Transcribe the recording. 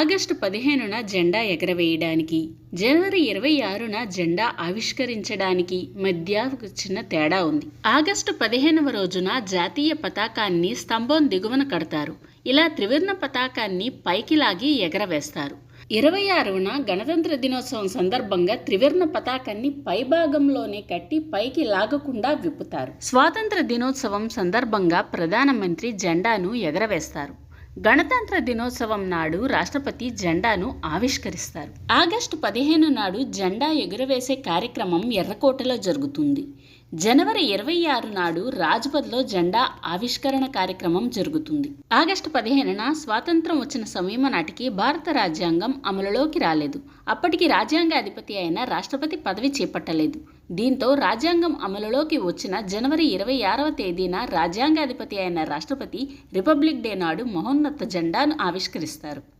August పదిహేనున జెండా ఎగరవేయడానికి జనవరి ఇరవై ఆరున జెండా ఆవిష్కరించడానికి మధ్య చిన్న తేడా ఉంది. ఆగస్టు పదిహేనవ రోజున జాతీయ పతాకాన్ని స్తంభం దిగువన కడతారు. ఇలా త్రివర్ణ పతాకాన్ని పైకి లాగి ఎగరవేస్తారు. ఇరవై ఆరున గణతంత్ర దినోత్సవం సందర్భంగా త్రివర్ణ పతాకాన్ని పైభాగంలోనే కట్టి పైకి లాగకుండా విప్పుతారు. స్వాతంత్ర దినోత్సవం సందర్భంగా ప్రధానమంత్రి జెండాను ఎగరవేస్తారు. గణతంత్ర దినోత్సవం నాడు రాష్ట్రపతి జెండాను ఆవిష్కరిస్తారు. ఆగస్టు పదిహేను నాడు జెండా ఎగురవేసే కార్యక్రమం ఎర్రకోటలో జరుగుతుంది. జనవరి ఇరవై ఆరు నాడు రాజ్పథ్లో జెండా ఆవిష్కరణ కార్యక్రమం జరుగుతుంది. ఆగస్టు పదిహేనున స్వాతంత్రం వచ్చిన సమయం నాటికి భారత రాజ్యాంగం అమలులోకి రాలేదు. అప్పటికి రాజ్యాంగ అధిపతి అయిన రాష్ట్రపతి పదవి చేపట్టలేదు. దీంతో రాజ్యాంగం అమలులోకి వచ్చిన జనవరి ఇరవై ఆరవ తేదీన రాజ్యాంగాధిపతి అయిన రాష్ట్రపతి రిపబ్లిక్ డే నాడు మహోన్నత జెండాను ఆవిష్కరిస్తారు.